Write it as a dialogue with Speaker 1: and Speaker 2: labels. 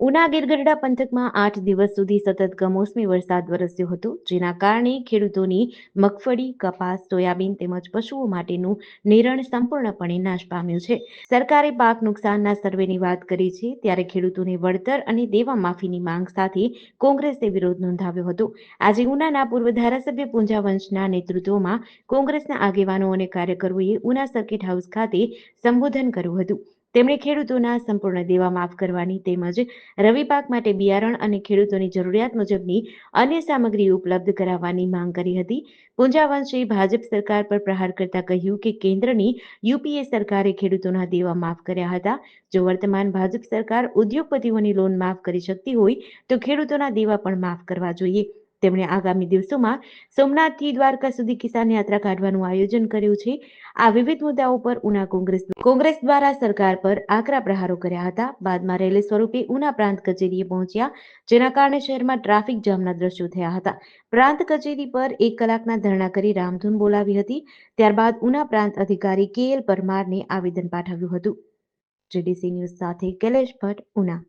Speaker 1: ઉના ગીરગઢડા પંથકમાં આઠ દિવસ સુધી સતત કમોસમી વરસાદ વરસ્યો હતો, જેના કારણે ખેડૂતોની મગફળી, કપાસ, સોયાબીન તેમજ પશુઓ માટેનું નિરણ સંપૂર્ણપણે નાશ પામ્યું છે. સરકારે પાક નુકસાનના સર્વેની વાત કરી છે, ત્યારે ખેડૂતોને વળતર અને દેવા માફીની માંગ સાથે કોંગ્રેસે વિરોધ નોંધાવ્યો હતો. આજે ઉનાના પૂર્વ ધારાસભ્ય પૂંજા વંશના નેતૃત્વમાં કોંગ્રેસના આગેવાનો અને કાર્યકરોએ ઉના સર્કિટ હાઉસ ખાતે સંબોધન કર્યું હતું. તેમણે ખેડૂતોના સંપૂર્ણ દેવા માફ કરવાની તેમજ રવિ પાક માટે બિયારણ અને ખેડૂતોની જરૂરિયાત મુજબની અન્ય સામગ્રી ઉપલબ્ધ કરાવવાની માંગ કરી હતી. પૂંજાવંશે ભાજપ સરકાર પર પ્રહાર કરતા કહ્યું કે કેન્દ્રની યુપીએ સરકારે ખેડૂતોના દેવા માફ કર્યા હતા. જો વર્તમાન ભાજપ સરકાર ઉદ્યોગપતિઓની લોન માફ કરી શકતી હોય તો ખેડૂતોના દેવા પણ માફ કરવા જોઈએ. તેમણે આગામી દિવસોમાં સોમનાથથી દ્વારકા સુધી કિસાન યાત્રા કાઢવાનું આયોજન કર્યું છે. આ વિવિધ મુદ્દાઓ પર ઉના કોંગ્રેસ કોંગ્રેસ દ્વારા સરકાર પર આકરા પ્રહારો કર્યા હતા. બાદમાં રેલી સ્વરૂપે ઉના પ્રાંત કચેરીએ પહોંચ્યા, જેના કારણે શહેરમાં ટ્રાફિક જામના દ્રશ્યો થયા હતા. પ્રાંત કચેરી પર એક કલાકના ધરણા કરી રામધૂન બોલાવી હતી. ત્યારબાદ ઉના પ્રાંત અધિકારી કે એલ પરમારને આવેદન પાઠવ્યું હતું. જીડીસી ન્યૂઝ સાથે કૈલેશ ભટ્ટ, ઉના.